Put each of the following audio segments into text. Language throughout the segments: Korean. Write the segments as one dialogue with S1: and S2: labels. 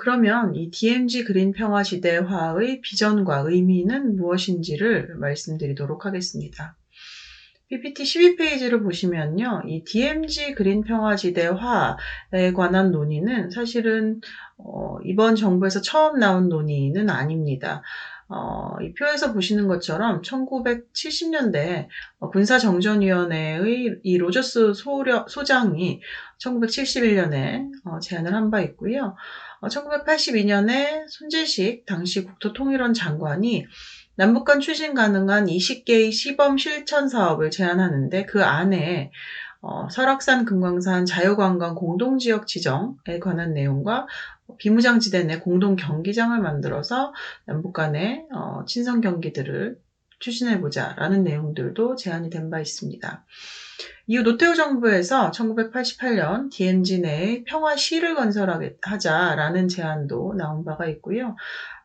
S1: 그러면 이 DMZ 그린 평화 시대화의 비전과 의미는 무엇인지를 말씀드리도록 하겠습니다. PPT 12페이지를 보시면요. 이 DMZ 그린 평화 지대화에 관한 논의는 사실은 어, 이번 정부에서 처음 나온 논의는 아닙니다. 어, 이 표에서 보시는 것처럼 1970년대 어, 군사정전위원회의 이 로저스 소려, 소장이 1971년에 어, 제안을 한 바 있고요. 1982년에 어, 손재식 당시 국토통일원 장관이 남북 간 추진 가능한 20개의 시범 실천 사업을 제안하는데 그 안에 어, 설악산 금강산 자유관광 공동지역 지정에 관한 내용과 비무장지대 내 공동 경기장을 만들어서 남북 간의 어, 친선 경기들을 추진해보자라는 내용들도 제안이 된 바 있습니다. 이후 노태우 정부에서 1988년 DMZ 내에 평화시를 건설하자라는 제안도 나온 바가 있고요.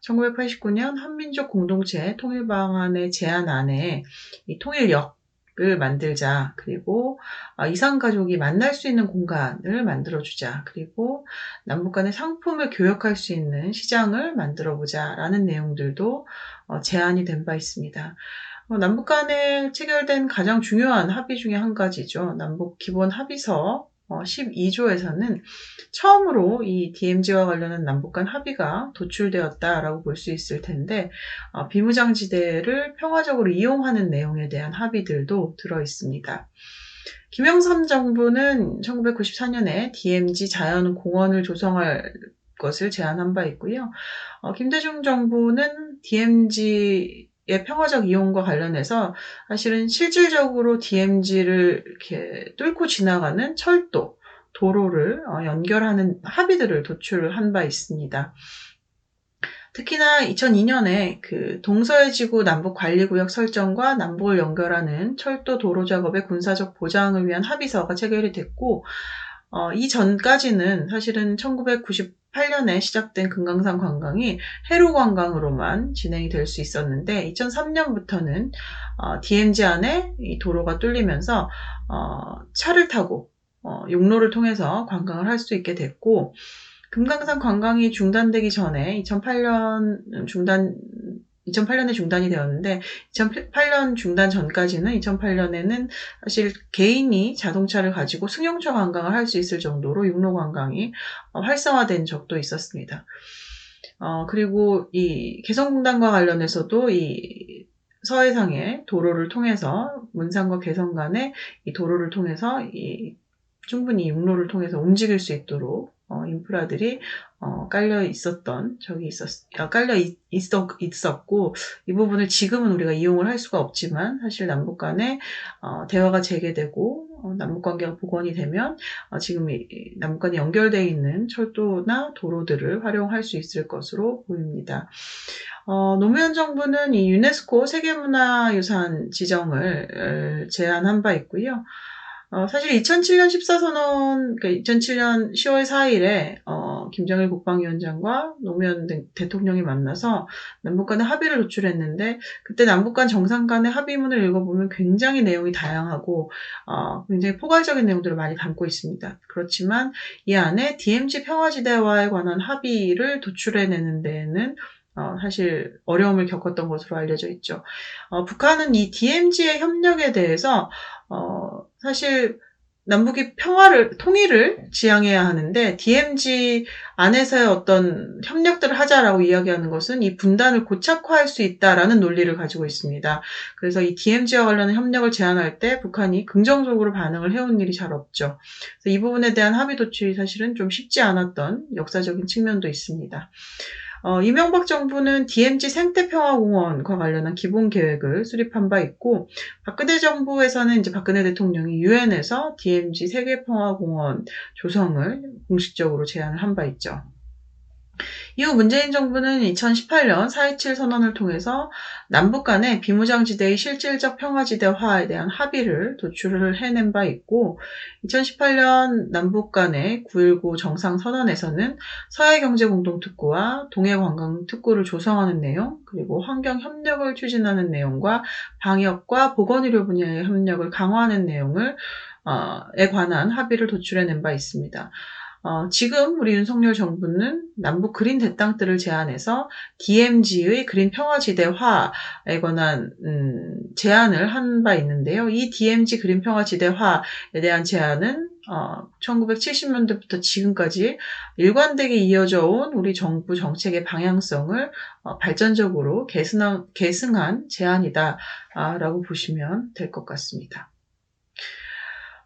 S1: 1989년 한민족 공동체 통일 방안의 제안 안에 이 통일역 을 만들자. 그리고 아, 이상 가족이 만날 수 있는 공간을 만들어 주자. 그리고 남북 간의 상품을 교역할 수 있는 시장을 만들어 보자 라는 내용들도 어, 제안이 된 바 있습니다. 어, 남북 간에 체결된 가장 중요한 합의 중에 한 가지죠. 남북 기본 합의서 12조에서는 어, 처음으로 이 DMZ와 관련한 남북 간 합의가 도출되었다라고 볼 수 있을 텐데 어, 비무장지대를 평화적으로 이용하는 내용에 대한 합의들도 들어 있습니다. 김영삼 정부는 1994년에 DMZ 자연공원을 조성할 것을 제안한 바 있고요. 어, 김대중 정부는 DMZ 의 평화적 이용과 관련해서 사실은 실질적으로 DMZ를 이렇게 뚫고 지나가는 철도, 도로를 어, 연결하는 합의들을 도출한 바 있습니다. 특히나 2002년에 그 동서해 지구 남북 관리 구역 설정과 남북을 연결하는 철도 도로 작업의 군사적 보장을 위한 합의서가 체결이 됐고, 어, 이 전까지는 사실은 1998년에 시작된 금강산 관광이 해로 관광으로만 진행이 될 수 있었는데 2003년부터는 어, DMZ 안에 이 도로가 뚫리면서 어, 차를 타고 어, 용로를 통해서 관광을 할 수 있게 됐고 금강산 관광이 중단되기 전에 2008년 중단 2008년에 중단이 되었는데 2008년 중단 전까지는 2008년에는 사실 개인이 자동차를 가지고 승용차 관광을 할 수 있을 정도로 육로 관광이 어, 활성화된 적도 있었습니다. 어, 그리고 이 개성공단과 관련해서도 이 서해상의 도로를 통해서 문산과 개성 간의 이 도로를 통해서 이 충분히 육로를 통해서 움직일 수 있도록 어, 인프라들이 어, 깔려 있었던 적이 있었, 어, 깔려 있, 있었, 있었 고, 이 부분을 지금은 우리가 이용을 할 수가 없지만, 사실 남북 간에, 어, 대화가 재개되고, 어, 남북 관계가 복원이 되면, 어, 지금 이, 남북 간에 연결되어 있는 철도나 도로들을 활용할 수 있을 것으로 보입니다. 어, 노무현 정부는 이 유네스코 세계문화유산 지정을 제안한 바 있고요. 어, 사실 2007년 14선언, 그러니까 2007년 10월 4일에 어, 김정일 국방위원장과 노무현 대 통령이 만나서 남북 간의 합의를 도출했는데 그때 남북 간 정상 간의 합의문을 읽어보면 굉장히 내용이 다양하고 어, 굉장히 포괄적인 내용들을 많이 담고 있습니다. 그렇지만 이 안에 DMZ 평화지대와에 관한 합의를 도출해내는 데에는 어, 사실 어려움을 겪었던 것으로 알려져 있죠. 어, 북한은 이 DMZ의 협력에 대해서 어, 사실 남북이 평화를 통일을 지향해야 하는데 DMZ 안에서의 어떤 협력들을 하자라고 이야기하는 것은 이 분단을 고착화할 수 있다라는 논리를 가지고 있습니다. 그래서 이 DMZ와 관련한 협력을 제안할 때 북한이 긍정적으로 반응을 해온 일이 잘 없죠. 이 부분에 대한 합의 도출이 사실은 좀 쉽지 않았던 역사적인 측면도 있습니다. 어, 이명박 정부는 DMZ 생태평화공원과 관련한 기본 계획을 수립한 바 있고, 박근혜 정부에서는 이제 박근혜 대통령이 유엔에서 DMZ 세계평화공원 조성을 공식적으로 제안을 한 바 있죠. 이후 문재인 정부는 2018년 4.27 선언을 통해서 남북 간의 비무장지대의 실질적 평화지대화에 대한 합의를 도출을 해낸 바 있고 2018년 남북 간의 9.19 정상선언에서는 서해경제공동특구와 동해관광특구를 조성하는 내용 그리고 환경협력을 추진하는 내용과 방역과 보건의료 분야의 협력을 강화하는 내용을 어, 에 관한 합의를 도출해낸 바 있습니다. 어, 지금 우리 윤석열 정부는 남북 그린 대땅들을 제안해서 DMZ의 그린 평화지대화에 관한 음, 제안을 한 바 있는데요. 이 DMZ 그린 평화지대화에 대한 제안은 어, 1970년대부터 지금까지 일관되게 이어져 온 우리 정부 정책의 방향성을 어, 발전적으로 계승한, 계승한 제안이다라고 보시면 될 것 같습니다.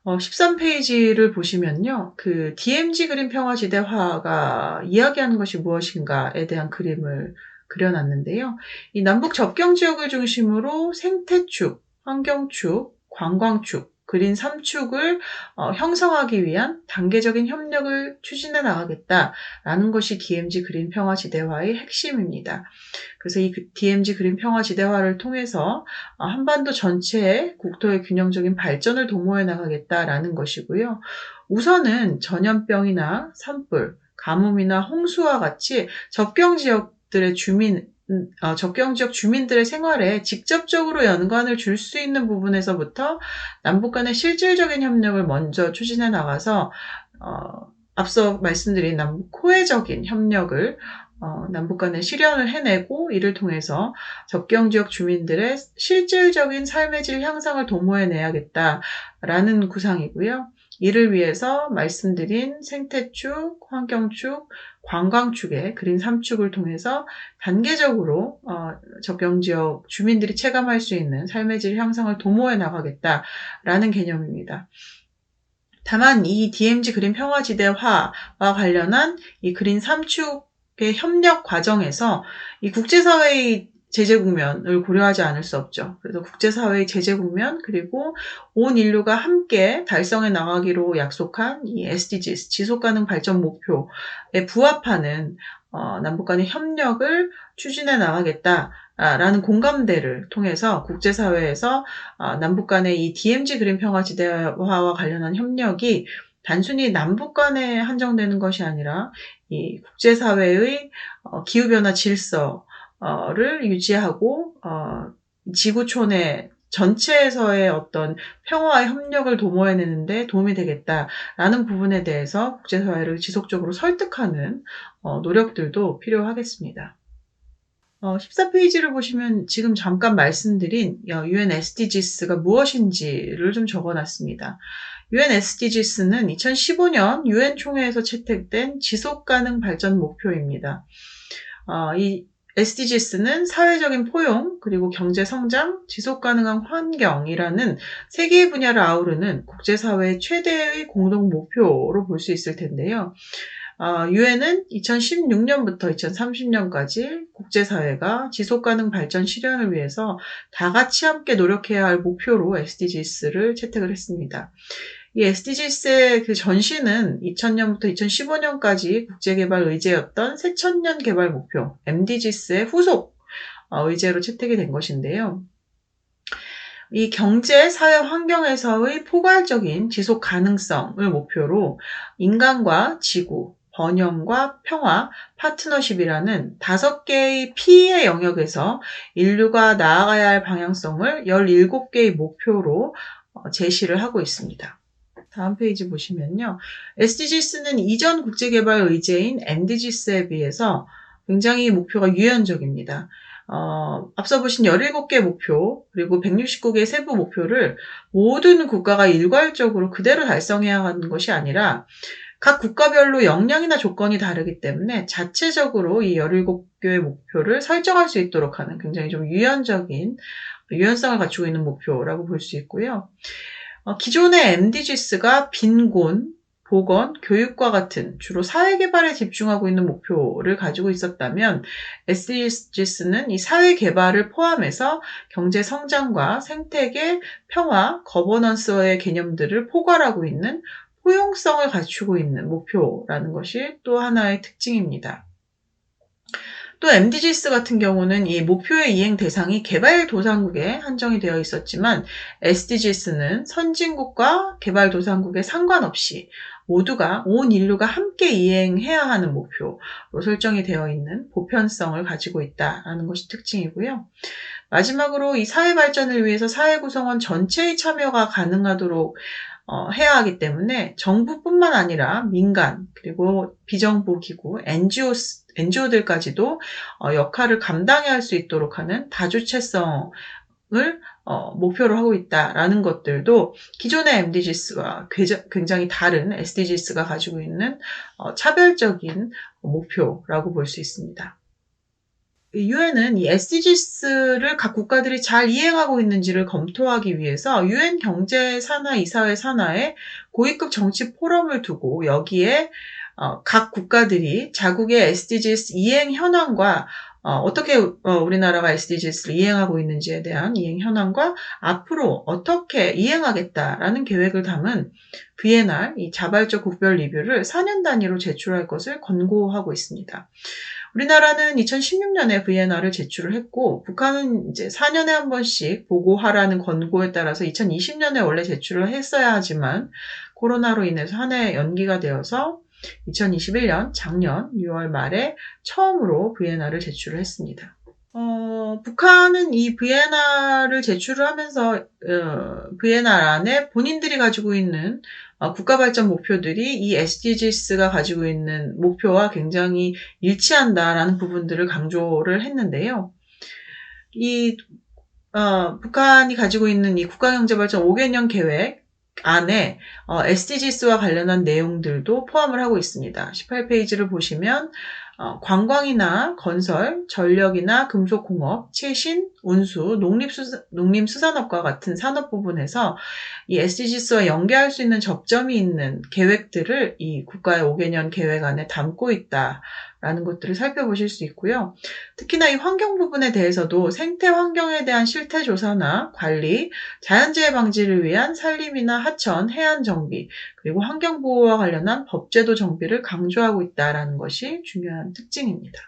S1: 어, 13페이지를 보시면요. 그 DMZ 그림 평화지대 화가 이야기하는 것이 무엇인가에 대한 그림을 그려놨는데요. 이 남북 접경 지역을 중심으로 생태축, 환경축, 관광축, 그린 3축을 어, 형성하기 위한 단계적인 협력을 추진해 나가겠다라는 것이 DMZ 그린 평화 지대화의 핵심입니다. 그래서 이 DMZ 그린 평화 지대화를 통해서 어, 한반도 전체의 국토의 균형적인 발전을 도모해 나가겠다라는 것이고요. 우선은 전염병이나 산불, 가뭄이나 홍수와 같이 접경 지역 들의 주민 음, 어, 접경 지역 주민들의 생활에 직접적으로 연관을 줄 수 있는 부분에서부터 남북 간의 실질적인 협력을 먼저 추진해 나가서 어, 앞서 말씀드린 남북 호혜적인 협력을 어, 남북 간의 실현을 해내고 이를 통해서 접경 지역 주민들의 실질적인 삶의 질 향상을 도모해 내야겠다라는 구상이고요. 이를 위해서 말씀드린 생태축, 환경축, 관광축의 그린 3축을 통해서 단계적으로 어, 적경지역 주민들이 체감할 수 있는 삶의 질 향상을 도모해 나가겠다라는 개념입니다. 다만 이 DMZ 그린 평화지대화와 관련한 이 그린 3축의 협력 과정에서 이 국제사회의 제재 국면을 고려하지 않을 수 없죠. 그래서 국제사회의 제재 국면 그리고 온 인류가 함께 달성해 나가기로 약속한 이 SDGs 지속가능 발전 목표에 부합하는 어, 남북 간의 협력을 추진해 나가겠다. 라는 공감대를 통해서 국제사회에서 어, 남북 간의 이 DMZ 그린 평화 지대화와 관련한 협력이 단순히 남북 간에 한정되는 것이 아니라 이 국제사회의 어, 기후변화 질서, 를 유지하고 어, 지구촌의 전체에서의 어떤 평화와 협력을 도모해내는데 도움이 되겠다라는 부분에 대해서 국제사회를 지속적으로 설득하는 어, 노력들도 필요하겠습니다. 어, 14페이지를 보시면 지금 잠깐 말씀드린 UN SDGs가 무엇인지를 좀 적어놨습니다. UN SDGs는 2015년 UN 총회에서 채택된 지속가능 발전 목표입니다. 어, 이 SDGs는 사회적인 포용, 그리고 경제 성장, 지속 가능한 환경이라는 세 개의 분야를 아우르는 국제사회의 최대의 공동 목표로 볼 수 있을 텐데요. 유엔은 2016년부터 2030년까지 국제사회가 지속가능 발전 실현을 위해서 다 같이 함께 노력해야 할 목표로 SDGs를 채택을 했습니다. 이 SDGs의 그 전시는 2000년부터 2015년까지 국제개발 의제였던 새천년 개발 목표, MDGs의 후속 어, 의제로 채택이 된 것인데요. 이 경제, 사회 환경에서의 포괄적인 지속 가능성을 목표로 인간과 지구, 번영과 평화, 파트너십이라는 다섯 개의 P의 영역에서 인류가 나아가야 할 방향성을 17개의 목표로 어, 제시를 하고 있습니다. 다음 페이지 보시면요. SDGs는 이전 국제개발 의제인 MDGs에 비해서 굉장히 목표가 유연적입니다. 어, 앞서 보신 17개 목표, 그리고 169개 세부 목표를 모든 국가가 일괄적으로 그대로 달성해야 하는 것이 아니라 각 국가별로 역량이나 조건이 다르기 때문에 자체적으로 이 17개의 목표를 설정할 수 있도록 하는 굉장히 좀 유연적인, 유연성을 갖추고 있는 목표라고 볼 수 있고요. 어, 기존의 MDGs가 빈곤, 보건, 교육과 같은 주로 사회개발에 집중하고 있는 목표를 가지고 있었다면 SDGs는 이 사회개발을 포함해서 경제 성장과 생태계, 평화, 거버넌스의 개념들을 포괄하고 있는 포용성을 갖추고 있는 목표라는 것이 또 하나의 특징입니다. 또 MDGs 같은 경우는 이 목표의 이행 대상이 개발도상국에 한정이 되어 있었지만 SDGs는 선진국과 개발도상국에 상관없이 모두가 온 인류가 함께 이행해야 하는 목표로 설정이 되어 있는 보편성을 가지고 있다라는 것이 특징이고요. 마지막으로 이 사회 발전을 위해서 사회 구성원 전체의 참여가 가능하도록 어, 해야 하기 때문에 정부뿐만 아니라 민간 그리고 비정부 기구 NGO NGO들까지도 어, 역할을 감당해야 할 수 있도록 하는 다주체성을 어, 목표로 하고 있다라는 것들도 기존의 MDGs와 굉장히 다른 SDGs가 가지고 있는 어, 차별적인 목표라고 볼 수 있습니다. 유엔은 이 SDGs를 각 국가들이 잘 이행하고 있는지를 검토하기 위해서 유엔 경제 산하 이사회 산하에 고위급 정치 포럼을 두고 여기에 어, 각 국가들이 자국의 SDGs 이행 현황과 어, 떻게 어, 우리나라가 SDGs를 이행하고 있는지에 대한 이행 현황과 앞으로 어떻게 이행하겠다라는 계획을 담은 VNR, 이 자발적 국별 리뷰를 4년 단위로 제출할 것을 권고하고 있습니다. 우리나라는 2016년에 VNR을 제출을 했고, 북한은 이제 4년에 한 번씩 보고하라는 권고에 따라서 2020년에 원래 제출을 했어야 하지만, 코로나로 인해서 한 해 연기가 되어서 2021년 작년 6월 말에 처음으로 VNR을 제출을 했습니다. 어, 북한은 이 VNR을 제출을 하면서 어, VNR 안에 본인들이 가지고 있는 어, 국가 발전 목표들이 이 SDGs가 가지고 있는 목표와 굉장히 일치한다라는 부분들을 강조를 했는데요. 이 어, 북한이 가지고 있는 이 국가경제발전 5개년 계획 안에 어, SDGs와 관련한 내용들도 포함을 하고 있습니다. 18페이지를 보시면 어, 관광이나 건설, 전력이나 금속공업, 최신, 운수, 농립수산, 농림수산업과 같은 산업 부분에서 이 SDGs와 연계할 수 있는 접점이 있는 계획들을 이 국가의 5개년 계획 안에 담고 있다. 라는 것들을 살펴보실 수 있고요. 특히나 이 환경 부분에 대해서도 생태 환경에 대한 실태 조사나 관리, 자연재해 방지를 위한 산림이나 하천, 해안 정비, 그리고 환경 보호와 관련한 법제도 정비를 강조하고 있다라는 것이 중요한 특징입니다.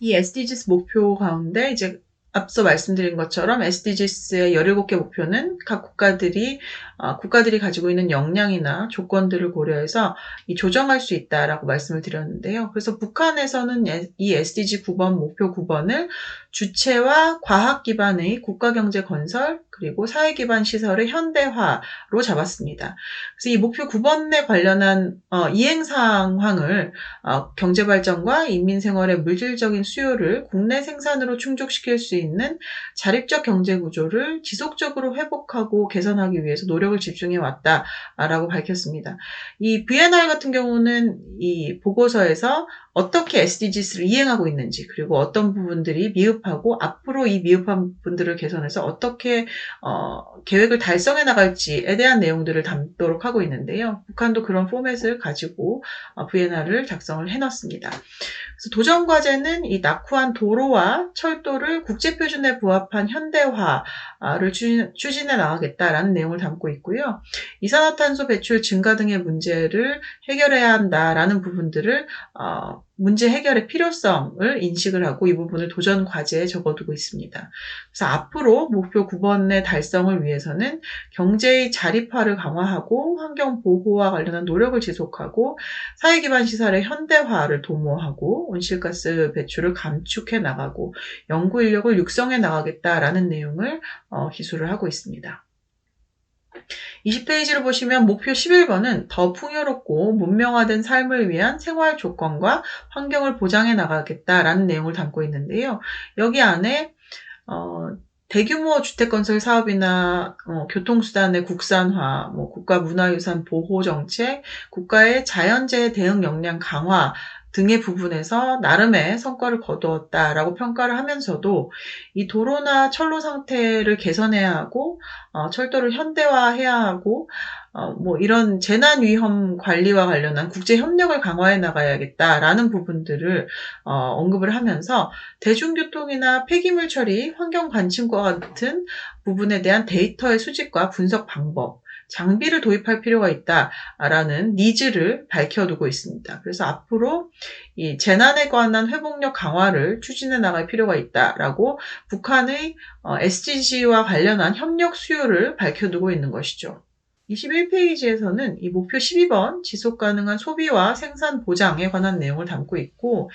S1: 이 SDGs 목표 가운데 이제 앞서 말씀드린 것처럼 SDGs의 17개 목표는 각 국가들이 어, 국가들이 가지고 있는 역량이나 조건들을 고려해서 이 조정할 수 있다라고 말씀을 드렸는데요. 그래서 북한에서는 이 SDG 9번 목표 9번을 주체와 과학 기반의 국가 경제 건설 그리고 사회 기반 시설의 현대화로 잡았습니다. 그래서 이 목표 9번에 관련한 어, 이행 상황을 어, 경제 발전과 인민 생활의 물질적인 수요를 국내 생산으로 충족시킬 수 있는 자립적 경제 구조를 지속적으로 회복하고 개선하기 위해서 노력 을 집중해 왔다라고 밝혔습니다. 이 VNR 같은 경우는 이 보고서에서 어떻게 SDGs를 이행하고 있는지 그리고 어떤 부분들이 미흡하고 앞으로 이 미흡한 분들을 개선해서 어떻게 어, 계획을 달성해 나갈지에 대한 내용들을 담도록 하고 있는데요. 북한도 그런 포맷을 가지고 어, VNR을 작성을 해놨습니다. 그래서 도전 과제는 이 낙후한 도로와 철도를 국제 표준에 부합한 현대화를 추진해 나가겠다라는 내용을 담고 있고요. 이산화탄소 배출 증가 등의 문제를 해결해야 한다라는 부분들을 어, 문제 해결의 필요성을 인식을 하고 이 부분을 도전 과제에 적어두고 있습니다. 그래서 앞으로 목표 9번의 달성을 위해서는 경제의 자립화를 강화하고 환경 보호와 관련한 노력을 지속하고 사회 기반 시설의 현대화를 도모하고 온실가스 배출을 감축해 나가고 연구 인력을 육성해 나가겠다라는 내용을 어, 기술을 하고 있습니다. 20페이지를 보시면 목표 11번은 더 풍요롭고 문명화된 삶을 위한 생활 조건과 환경을 보장해 나가겠다라는 내용을 담고 있는데요. 여기 안에 어, 대규모 주택 건설 사업이나 어, 교통수단의 국산화, 뭐 국가 문화유산 보호 정책, 국가의 자연재해 대응 역량 강화 등의 부분에서 나름의 성과를 거두었다라고 평가를 하면서도 이 도로나 철로 상태를 개선해야 하고 어, 철도를 현대화해야 하고 어, 뭐 이런 재난 위험 관리와 관련한 국제 협력을 강화해 나가야겠다라는 부분들을 어, 언급을 하면서 대중교통이나 폐기물 처리, 환경 관침과 같은 부분에 대한 데이터의 수집과 분석 방법 장비를 도입할 필요가 있다라는 니즈를 밝혀두고 있습니다. 그래서 앞으로 이 재난에 관한 회복력 강화를 추진해 나갈 필요가 있다라고 북한의 SDG와 관련한 협력 수요를 밝혀두고 있는 것이죠. 21페이지에서는 이 목표 12번 지속 가능한 소비와 생산 보장에 관한 내용을 담고 있고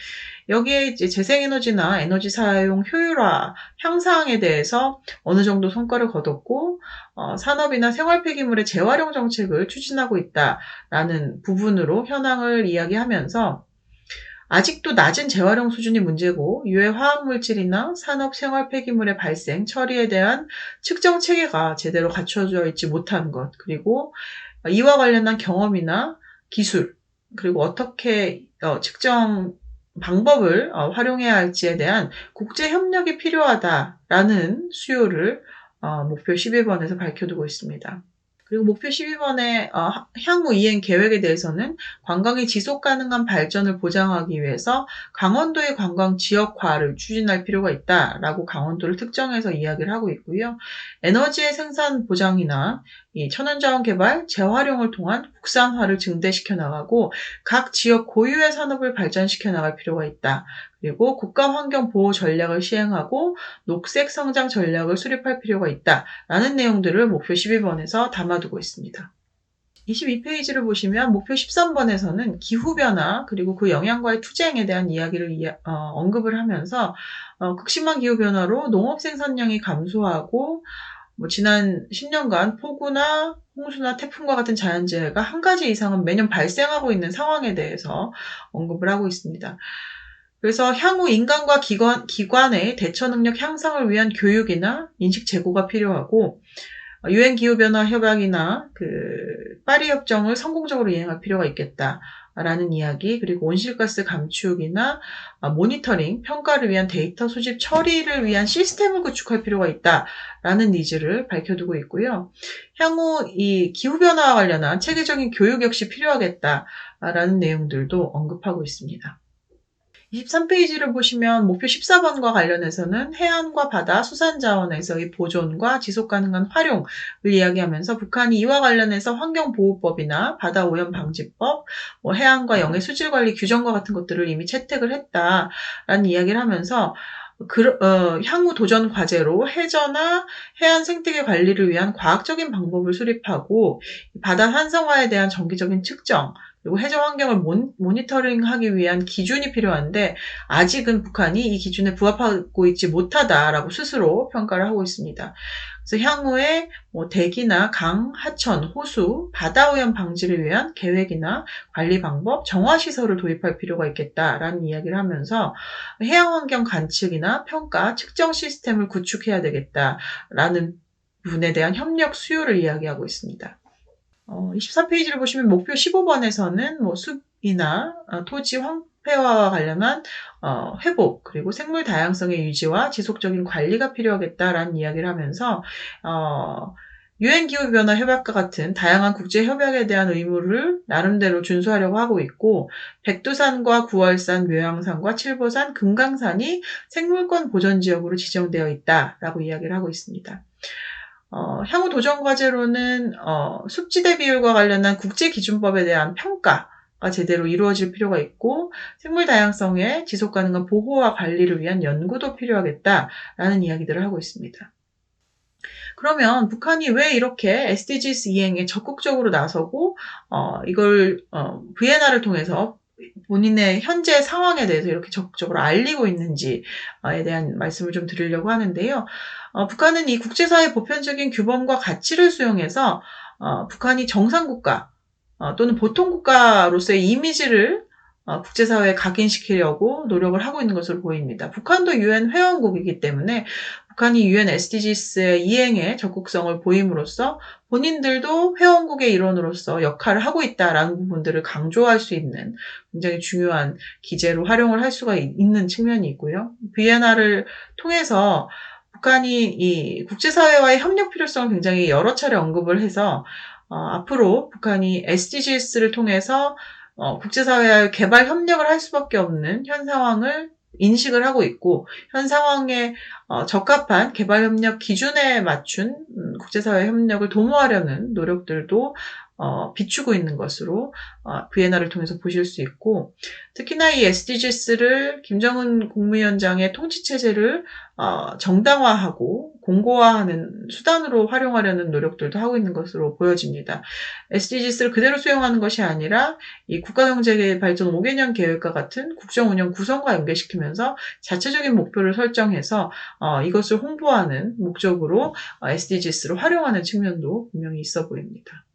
S1: 여기에 이제 재생에너지나 에너지 사용 효율화 향상에 대해서 어느 정도 성과를 거뒀고 어, 산업이나 생활 폐기물의 재활용 정책을 추진하고 있다라는 부분으로 현황을 이야기하면서 아직도 낮은 재활용 수준이 문제고 유해 화학물질이나 산업 생활 폐기물의 발생, 처리에 대한 측정 체계가 제대로 갖춰져 있지 못한 것, 그리고 이와 관련한 경험이나 기술, 그리고 어떻게 어, 측정 방법을 어, 활용해야 할지에 대한 국제 협력이 필요하다라는 수요를 어, 목표 11번에서 밝혀두고 있습니다. 그리고 목표 12번의 어, 향후 이행 계획에 대해서는 관광의 지속 가능한 발전을 보장하기 위해서 강원도의 관광 지역화를 추진할 필요가 있다라고 강원도를 특정해서 이야기를 하고 있고요. 에너지의 생산 보장이나 천연자원 개발, 재활용을 통한 국산화를 증대시켜 나가고 각 지역 고유의 산업을 발전시켜 나갈 필요가 있다. 그리고 국가 환경 보호 전략을 시행하고 녹색 성장 전략을 수립할 필요가 있다라는 내용들을 목표 12번에서 담아두고 있습니다. 22페이지를 보시면 목표 13번에서는 기후변화 그리고 그 영향과의 투쟁에 대한 이야기를 이야, 어, 언급을 하면서 어, 극심한 기후변화로 농업 생산량이 감소하고 뭐 지난 10년간 폭우나 홍수나 태풍과 같은 자연재해가 한 가지 이상은 매년 발생하고 있는 상황에 대해서 언급을 하고 있습니다. 그래서 향후 인간과 기관, 기관의 대처 능력 향상을 위한 교육이나 인식 제고가 필요하고 유엔 기후 변화 협약이나 그 파리 협정을 성공적으로 이행할 필요가 있겠다. 라는 이야기, 그리고 온실가스 감축이나 모니터링, 평가를 위한 데이터 수집 처리를 위한 시스템을 구축할 필요가 있다라는 니즈를 밝혀두고 있고요. 향후 이 기후변화와 관련한 체계적인 교육 역시 필요하겠다라는 내용들도 언급하고 있습니다. 23페이지를 보시면 목표 14번과 관련해서는 해안과 바다, 수산자원에서의 보존과 지속 가능한 활용을 이야기하면서 북한이 이와 관련해서 환경보호법이나 바다오염 방지법, 뭐 해안과 영해 수질관리 규정과 같은 것들을 이미 채택을 했다라는 이야기를 하면서 그, 어, 향후 도전 과제로 해저나 해안 생태계 관리를 위한 과학적인 방법을 수립하고 바다 산성화에 대한 정기적인 측정, 그리고 해저 환경을 모니터링하기 위한 기준이 필요한데 아직은 북한이 이 기준에 부합하고 있지 못하다라고 스스로 평가를 하고 있습니다. 그래서 향후에 뭐 대기나 강, 하천, 호수, 바다 오염 방지를 위한 계획이나 관리 방법, 정화 시설을 도입할 필요가 있겠다라는 이야기를 하면서 해양 환경 관측이나 평가, 측정 시스템을 구축해야 되겠다라는 부분에 대한 협력 수요를 이야기하고 있습니다. 어, 24페이지를 보시면 목표 15번에서는 뭐 숲이나 어, 토지 황폐화와 관련한 어, 회복 그리고 생물 다양성의 유지와 지속적인 관리가 필요하겠다라는 이야기를 하면서 어, 유엔 기후 변화 협약과 같은 다양한 국제 협약에 대한 의무를 나름대로 준수하려고 하고 있고 백두산과 구월산, 묘양산과 칠보산, 금강산이 생물권 보전 지역으로 지정되어 있다라고 이야기를 하고 있습니다. 어, 향후 도전 과제로는 어, 숲지대 비율과 관련한 국제 기준법에 대한 평가가 제대로 이루어질 필요가 있고 생물 다양성의 지속 가능한 보호와 관리를 위한 연구도 필요하겠다라는 이야기들을 하고 있습니다. 그러면 북한이 왜 이렇게 SDGs 이행에 적극적으로 나서고 어, 이걸 어, 비엔나를 통해서 본인의 현재 상황에 대해서 이렇게 적극적으로 알리고 있는지에 대한 말씀을 좀 드리려고 하는데요. 어, 북한은 이 국제사회 보편적인 규범과 가치를 수용해서 어, 북한이 정상국가 어, 또는 보통국가로서의 이미지를 어, 국제사회에 각인시키려고 노력을 하고 있는 것으로 보입니다. 북한도 유엔 회원국이기 때문에 북한이 유엔 SDGs의 이행에 적극성을 보임으로써 본인들도 회원국의 일원으로서 역할을 하고 있다라는 부분들을 강조할 수 있는 굉장히 중요한 기재로 활용을 할 수가 있는 측면이 있고요. 비엔나를 통해서 북한이 이 국제사회와의 협력 필요성을 굉장히 여러 차례 언급을 해서 어, 앞으로 북한이 SDGs를 통해서 어, 국제사회와 개발 협력을 할 수밖에 없는 현 상황을 인식을 하고 있고 현 상황에 어, 적합한 개발협력 기준에 맞춘 음, 국제사회 협력을 도모하려는 노력들도 어, 비추고 있는 것으로 어, 비엔나를 통해서 보실 수 있고 특히나 이 SDGs를 김정은 국무위원장의 통치 체제를 어, 정당화하고 공고화하는 수단으로 활용하려는 노력들도 하고 있는 것으로 보여집니다. SDGs를 그대로 수용하는 것이 아니라 이 국가경제 발전 5개년 계획과 같은 국정운영 구성과 연계시키면서 자체적인 목표를 설정해서 어, 이것을 홍보하는 목적으로 어, SDGs를 활용하는 측면도 분명히 있어 보입니다.